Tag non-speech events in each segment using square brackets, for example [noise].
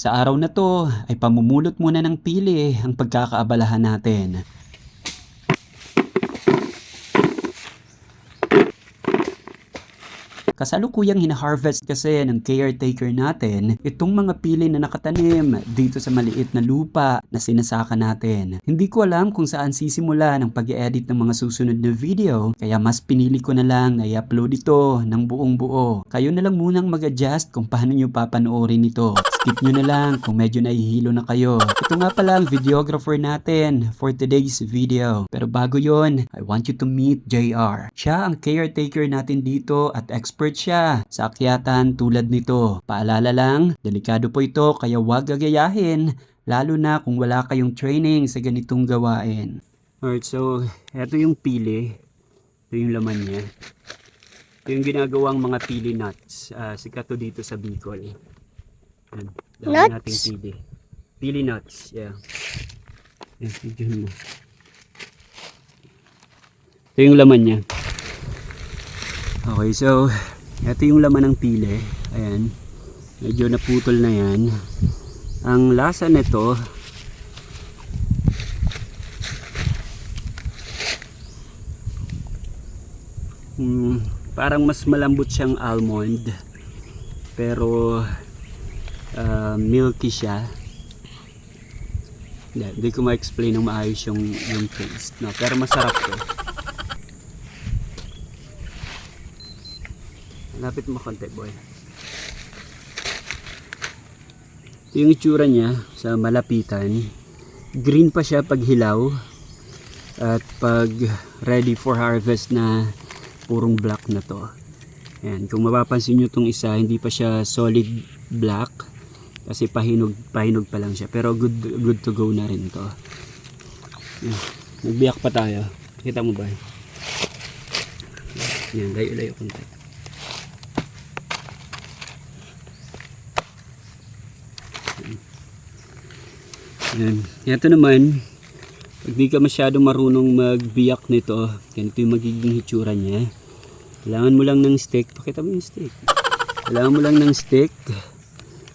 Sa araw na to ay pamumulot muna ng pili ang pagkakaabalahan natin. Kasalukuyang hina-harvest kasi ng caretaker natin itong mga pili na nakatanim dito sa maliit na lupa na sinasaka natin. Hindi ko alam kung saan sisimula ng pag edit ng mga susunod na video kaya mas pinili ko na lang na i-upload ito ng buong buo. Kayo na lang munang mag-adjust kung paano nyo papanoorin ito. Skip nyo na lang kung medyo nahihilo na kayo. Ito nga pala ang videographer natin for today's video. Pero bago yon, I want you to meet JR. Siya ang caretaker natin dito at expert siya sa akyatan tulad nito. Paalala lang, delikado po ito kaya huwag gagayahin lalo na kung wala kayong training sa ganitong gawain. Alright, so eto yung pili. Ito yung laman niya. Ito yung ginagawang mga pili nuts. Ah, sikat to dito sa Bicol. Yan. Dami Nuts? nating pili. Pili nuts, yeah. Yan, tignan mo. Ito yung laman niya. Okay, so ito yung laman ng pili. Ayan. Medyo naputol na yan. Ang lasa nito hmm, parang mas malambot siyang almond pero ah, milky siya hindi, hindi ko ma-explain ng maayos yung, yung taste no? pero masarap to lapit mo konti boy. Ito yung itsura niya sa malapitan. Green pa siya pag hilaw at pag ready for harvest na purong black na to. Ayan, kung mapapansin nyo tong isa hindi pa siya solid black kasi pahinog, pahinog pa lang siya. Pero good, good to go na rin to. Ayan, nagbiyak pa tayo. Kita mo ba yan layo layo konti Yan. Ito naman, pag di ka masyado marunong magbiyak nito, ganito yung magiging hitsura niya. Kailangan mo lang ng stick. Pakita mo yung stick. Kailangan mo lang ng stick.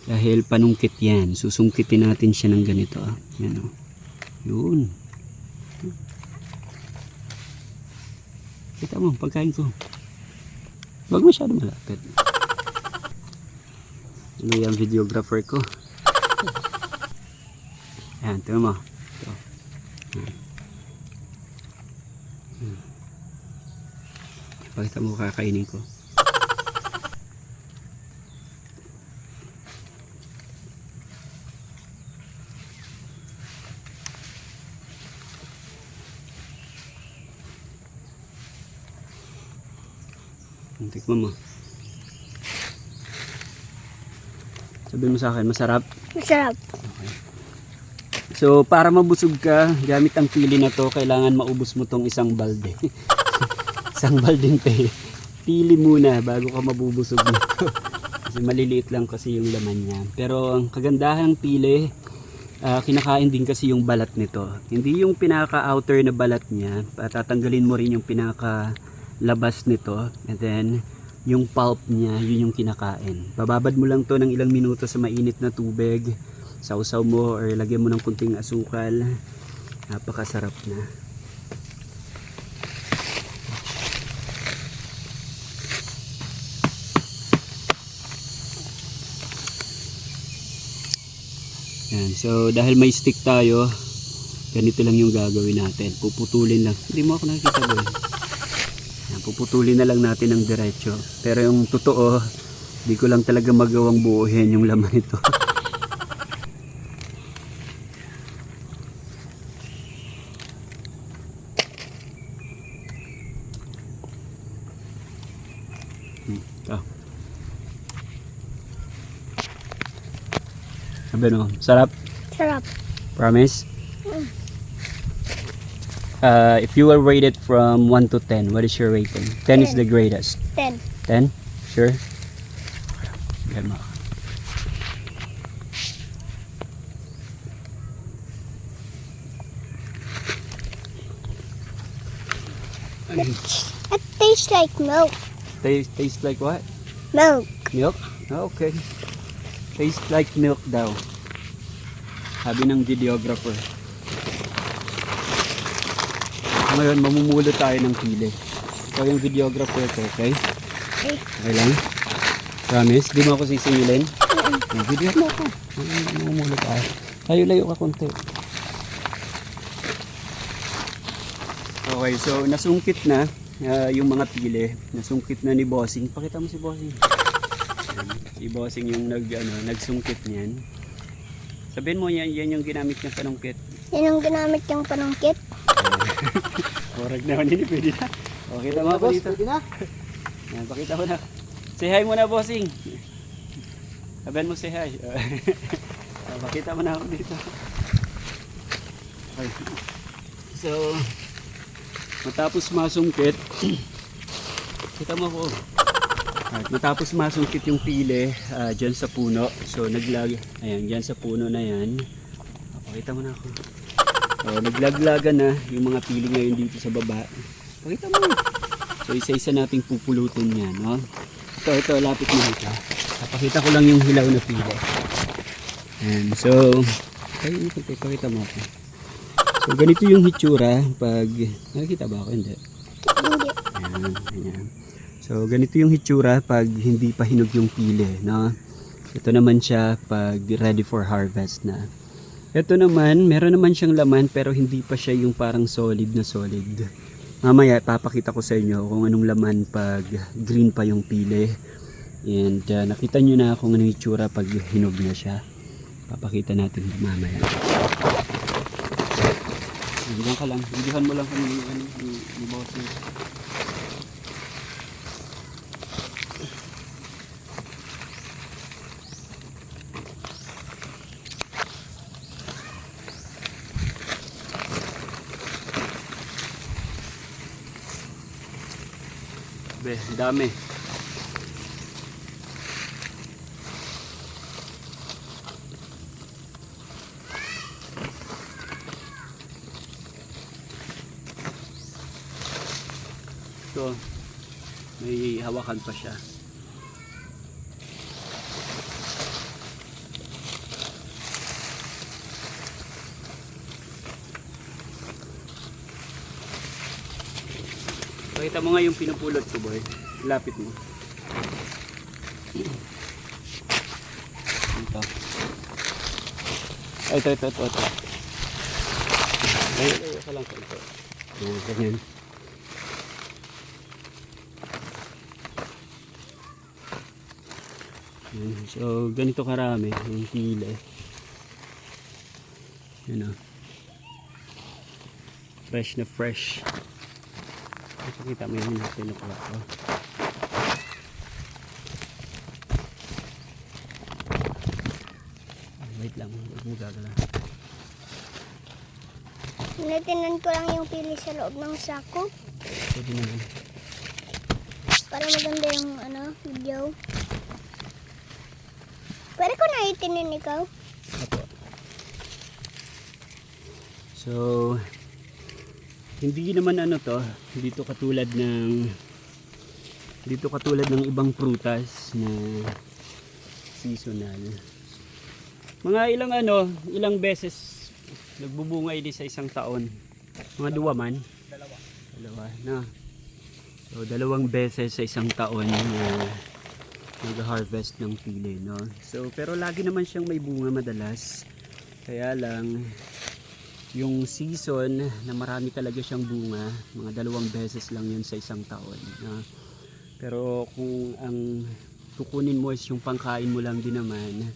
Dahil panungkit yan. Susungkitin natin siya ng ganito. ah. Yan o. Yun. Kita mo, pagkain ko. Huwag masyado malapit. Ano yung videographer ko? Yan, tingnan mo. Ito. Yan. Yan. Pakita mo kakainin ko. Tikman mo. Sabihin mo sa akin, masarap. Masarap. So, para mabusog ka, gamit ang pili na to, kailangan maubos mo tong isang balde. [laughs] isang baldeng pe. Pili muna bago ka mabubusog nito. kasi maliliit lang kasi yung laman niya. Pero ang kagandahan ng pili, ah, kinakain din kasi yung balat nito. Hindi yung pinaka-outer na balat niya, patatanggalin mo rin yung pinaka-labas nito. And then, yung pulp niya, yun yung kinakain. Bababad mo lang to ng ilang minuto sa mainit na tubig sausaw mo or lagyan mo ng kunting asukal. Napakasarap na. Yan. So dahil may stick tayo ganito lang yung gagawin natin. Puputulin lang. Hindi mo ako nakikita boy. Yan, puputulin na lang natin ng diretso. Pero yung totoo di ko lang talaga magawang buuhin yung laman nito [laughs] No, sarap. Sarap. Promise? Uh, if you were rated from 1 to 10, what is your rating? 10 is the greatest. Ten. 10? Sure? Yan mo. It tastes like milk. Taste, taste like what? Milk. Milk? Okay. Taste like milk daw. Sabi ng videographer. Ngayon, mamumulot tayo ng pili. Ikaw yung videographer ko, okay? Okay. Okay lang? Promise? Di mo ako sisingilin? Mm. Video mo ako. Mamumulot tayo. Layo-layo ka konti. Okay, so nasungkit na ah, yung mga pili. Nasungkit na ni Bossing. Pakita mo si Bossing. Si Bossing yung nag, ano, nagsungkit niyan. Sabihin mo yan, yan yung ginamit niyang panungkit. Yan ang ginamit yung panungkit. [laughs] Orag naman yun, pwede na. Okay, tama ako dito. Pwede na? Yan, pakita mo na. Say hi muna, bossing. Sabihan mo say hi. [laughs] Ah, pakita mo na ako dito. Okay. So, matapos masungkit, [clears throat] kita mo ako. At matapos masungkit yung pili ah, dyan sa puno. So, naglag, ayan, dyan sa puno na yan. Pakita mo na ako. So, naglaglagan na yung mga pili ngayon dito sa baba. Pakita mo. So, isa-isa nating pupulutin yan, no? Ito, ito, lapit mo dito. Papakita ko lang yung hilaw na pili. Ayan, so, mo kunti, pakita mo ako. So, ganito yung hitsura pag, nakikita ba ako? Hindi. Hindi. Ayan, ayan. So, ganito yung hitsura pag hindi pa hinog yung pili, no? Ito naman siya pag ready for harvest na. Ito naman, meron naman siyang laman pero hindi pa siya yung parang solid na solid. Mamaya, papakita ko sa inyo kung anong laman pag green pa yung pili. And uh, nakita nyo na kung anong hitsura pag hinog na siya. Papakita natin mamaya. Diyan ka lang. Videohan mo lang kung ano, ni, ni bossing. Be, dami. So, may hawakan pa siya. Pakita mo nga yung pinupulot ko, boy. Lapit mo. Ito. Ay, ito, ito, ito, ito. Ay, ay, ka lang ito. Ayan, ganyan. So, ganito karami yung pili. Yun o. Fresh na fresh. Nakikita mo yun yung pinukula ko. Ah, Wait lang, huwag mo gagala. Natinan ko lang yung pili sa loob ng sako Pwede naman. para maganda yung ano, video. Pwede ko na itinin ikaw? Apo. So, hindi naman ano to, dito katulad ng dito katulad ng ibang prutas na seasonal. Mga ilang ano, ilang beses nagbubunga ini sa isang taon. Mga duwa man. Dalawa. Dalawa na. So, dalawang beses sa isang taon na nag-harvest ng pili, no? So, pero lagi naman siyang may bunga madalas. Kaya lang, yung season na marami talaga siyang bunga, mga dalawang beses lang yun sa isang taon. No? Pero kung ang kukunin mo is yung pangkain mo lang din naman,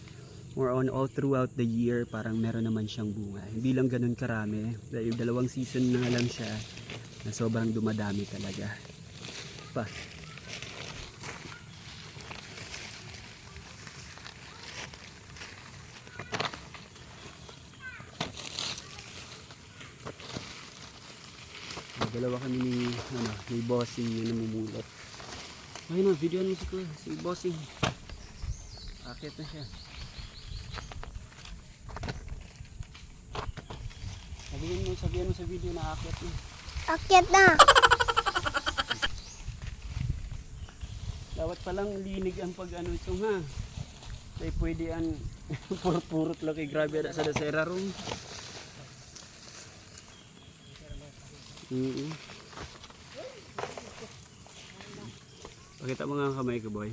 more on all throughout the year, parang meron naman siyang bunga. Hindi lang ganun karami. Dahil dalawang season na lang siya na sobrang dumadami talaga. Pa. Dalawa kami ni, ano, ni bossing yung namumulot. Ayun na, video mo si, si bossing. Akit na siya. Sabihin mo, sabihin mo sa video na akit na. Akyat na! Dapat palang linig ang pag ano ito ha. Kaya pwede an [laughs] Purot-purot lang kay grabe na sa dasera room. Mm Pakita mo nga ang kamay ko, boy.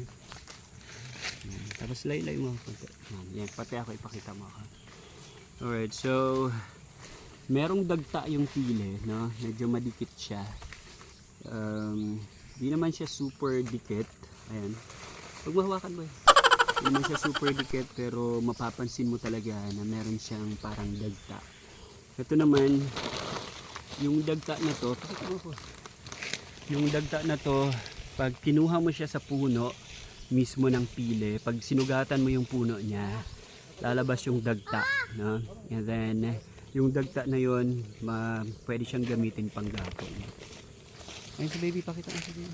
Tapos laylay mo. Yan. Pati ako ipakita mo ako. Alright, so merong dagta yung pili, no? Medyo madikit siya. Um, di naman siya super dikit. Ayan. Huwag mahawakan mo eh. Di naman siya super dikit pero mapapansin mo talaga na meron siyang parang dagta. Ito naman, yung dagta na to. Yung dagta na to, pag kinuha mo siya sa puno mismo ng pili, pag sinugatan mo yung puno niya, lalabas yung dagta, no? And then yung dagta na yon, ma pwede siyang gamitin pang gapon. Ayun si baby, pakita mo siya.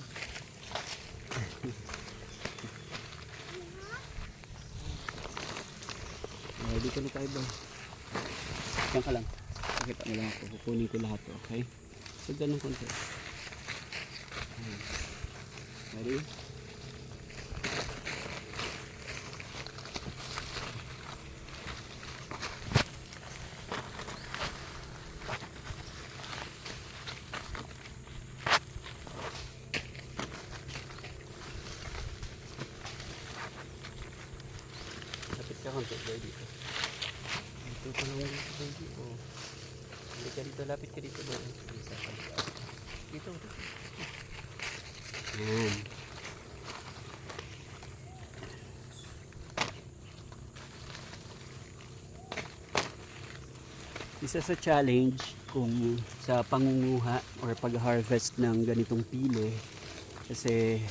Uh, dito na tayo ba? Diyan ka lang. Pakita mo lang ako. Kukunin ko lahat okay? So, ganun konti. Ready? Ka konti, boy, dito. Dito pa naman dito, baby. Oh. Hindi ka dito, lapit ka dito, boy. Isa. Dito, dito. Yan. Isa sa challenge kung sa pangunguha or pag-harvest ng ganitong pili kasi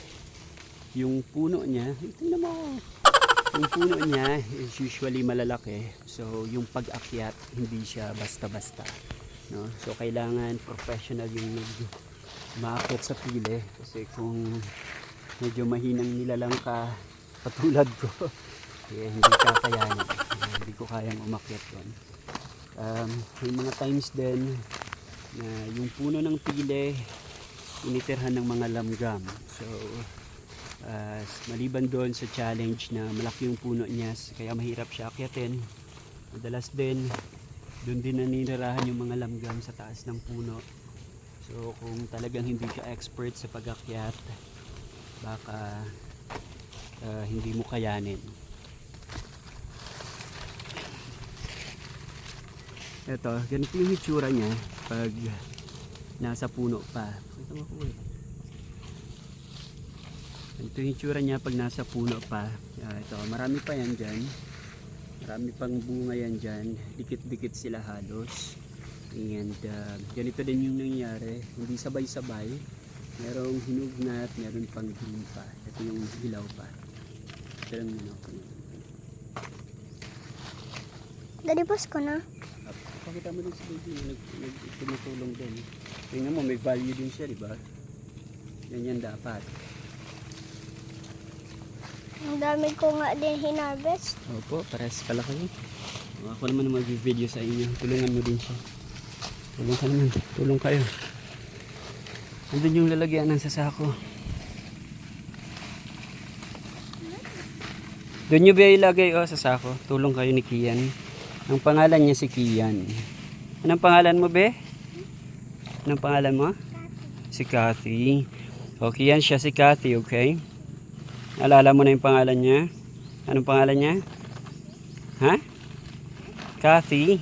yung puno niya, tingnan mo, yung puno niya is usually malalaki. So, yung pag-akyat, hindi siya basta-basta. No? So, kailangan professional yung nag maakyat sa pili. Kasi kung medyo mahinang nilalang ka, patulad ko, [laughs] eh, hindi kakayanin. Eh, hindi ko kayang umakyat doon. Um, may mga times din na yung puno ng pili, initirhan ng mga lamgam. So, Uh, maliban doon sa challenge na malaki yung puno niya kaya mahirap siya akyatin. Madalas din doon din naninirahan yung mga lamgam sa taas ng puno. So kung talagang hindi ka expert sa pag-akyat baka uh, hindi mo kayanin. Eto ganito yung hitsura niya pag nasa puno pa. Ito mo ito yung itsura niya pag nasa puno pa. Ah, ito, marami pa yan dyan. Marami pang bunga yan dyan. Dikit-dikit sila halos. And ah, ganito din yung nangyari. Hindi sabay-sabay. Merong hinog na at meron pang green pa. Ito yung hilaw pa. Ito lang yun ako. Daddy, post ko na. Ah, Pakita mo din si baby na nag, nag, tumutulong din. Tingnan mo, may value din siya, di ba? Yan yan dapat. Ang dami ko nga din hinarvest. Opo, pares pala kayo. Ako naman ang mag-video sa inyo. Tulungan mo din siya. Tulong ka naman. Tulong kayo. Andun yung lalagyan ng sasako. Doon nyo ba ilagay oh, sa sako? Tulong kayo ni Kian. Ang pangalan niya si Kian. Anong pangalan mo, be? Anong pangalan mo? Si Kathy. Okay, yan siya si Kathy, okay? Alala mo na yung pangalan niya? Anong pangalan niya? Ha? Kathy.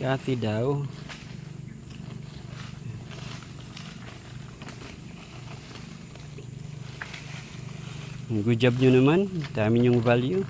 Kathy daw. Good job nyo naman. Dami yung value.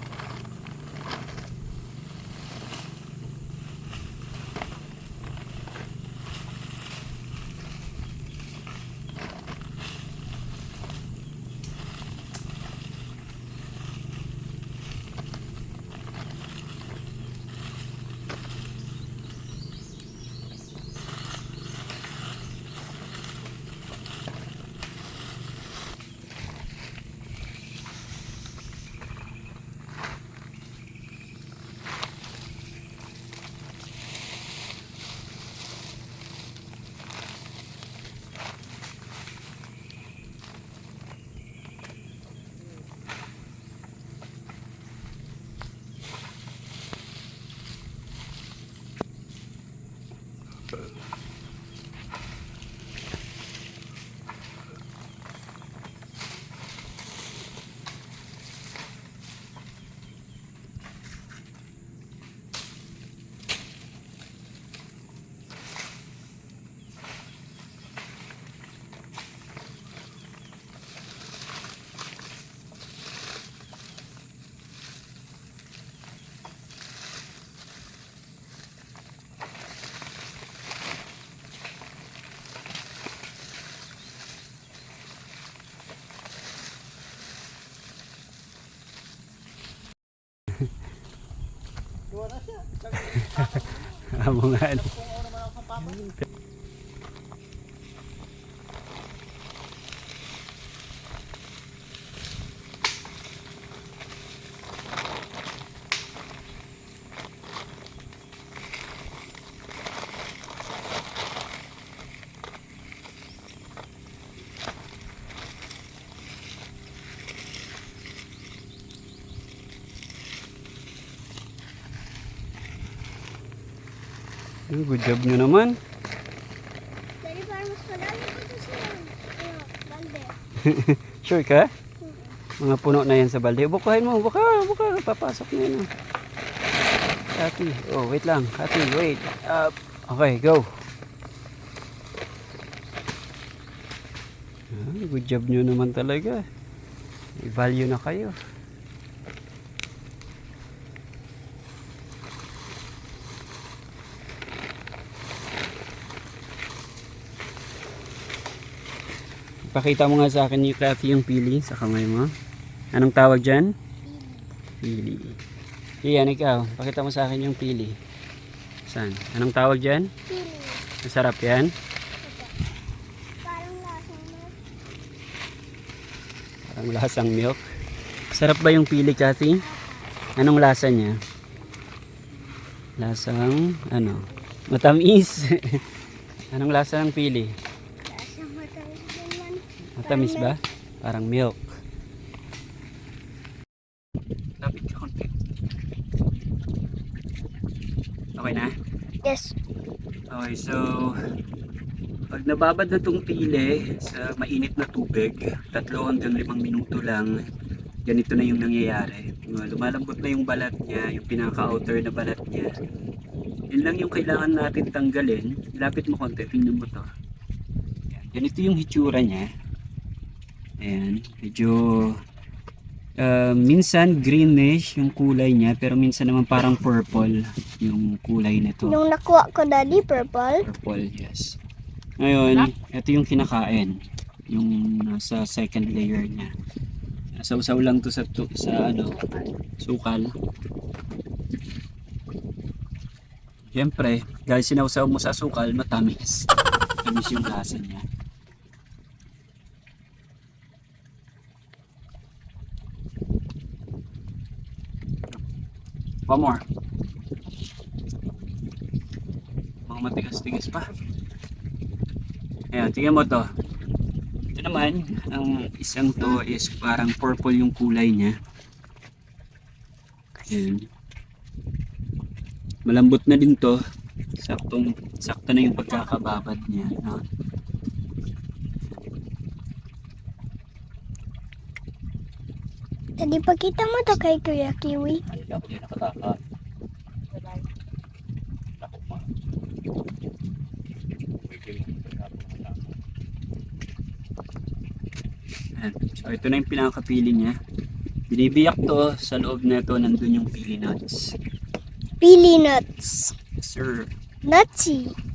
Amo nga. ano. Good job nyo naman. Madami dito sa ano, balde. [laughs] Sure ka? Mga puno na yan sa balde. Bukahin mo, buka, buka. Papasok na yan. Kati, oh wait lang. Kati, wait. Up. Okay, go. Ah, good job nyo naman talaga. May value na kayo. Pakita mo nga sa akin yung Kathy yung pili sa kamay mo. Anong tawag dyan? Pili. Iyan, ikaw. Pakita mo sa akin yung pili. Saan? Anong tawag dyan? Pili. Masarap yan? Parang lasang mo. Parang lasang milk. Sarap ba yung pili, Kathy? Anong lasa niya? Lasang, ano? Matamis. [laughs] Anong lasa ng pili? Lasang matamis din man. Matamis ba? Parang milk. Lapit ka konti. Okay na? Yes. Okay, so pag nababad na itong pili sa mainit na tubig, tatlo hanggang limang minuto lang, ganito na yung nangyayari. Lumalambot na yung balat niya, yung pinaka-outer na balat niya. Yun lang yung kailangan natin tanggalin. Lapit mo konti, tingnan mo to. Yan. Ganito yung hitsura niya. Ayan, medyo uh, minsan greenish yung kulay niya, pero minsan naman parang purple yung kulay nito. Nung nakuha ko, Daddy, purple. Purple, yes. Ngayon, ito yung kinakain. Yung nasa second layer niya. Sausaw lang to sa, to, sa ano, sukal. Siyempre, dahil sinausaw mo sa sukal, matamis. [laughs] Matamis yung lasa niya. One more. Mga matigas-tigas pa. Ayan, tingnan mo to. Ito naman, ang isang to is parang purple yung kulay niya. Ayan. Malambot na din to. Saktong, sakto na yung pagkakababad niya. No? Daddy, pakita mo to kay Kuya Kiwi. Lang ako din nakataka. Ayan. So ito na yung pinakapili niya. Binibiyak to sa loob na ito nandun yung pili nuts. Pili nuts. Yes, sir. Nutsy.